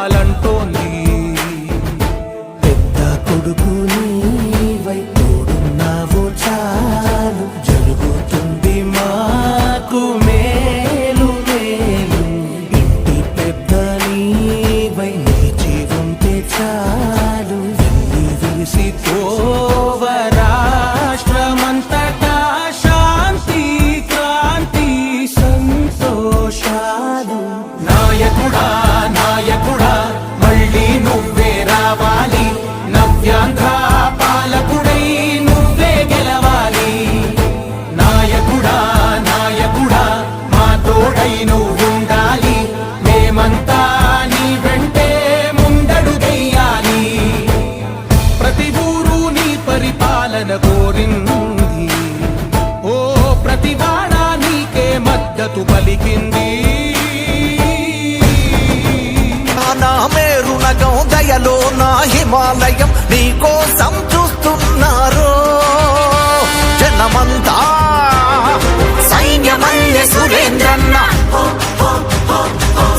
గెలవాలంటోంది పెద్ద కొడుకు నీవై తోడున్నావో చాలు. జరుగుతుంది మాకు మేలు మేలు. ఇంటి పెద్ద నీవై నీ ఉంటే చాలు. వెల్లి హిమాలయం నీకోసం చూస్తున్నారు. జనమంతా సైన్యమల్లె సురేంద్రన్న.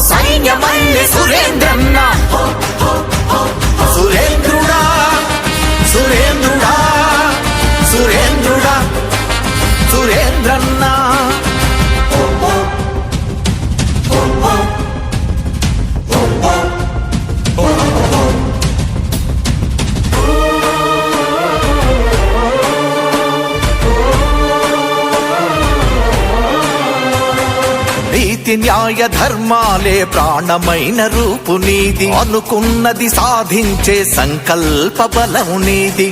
సైన్యమల్లె సురేంద్రన్న. సురేంద్ర నీతి న్యాయ ధర్మాలే ప్రాణమైన రూపు నీది. అనుకున్నది సాధించే సంకల్ప బలం నీది.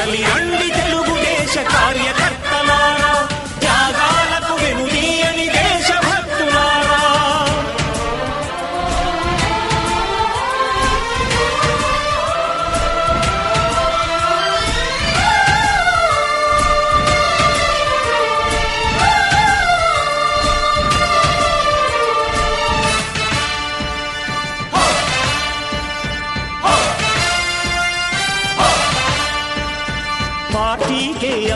కదలి అండి తెలుగుదేశ కార్యకర్తలారా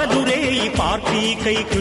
కదురే ఈ పార్టీకై కృషి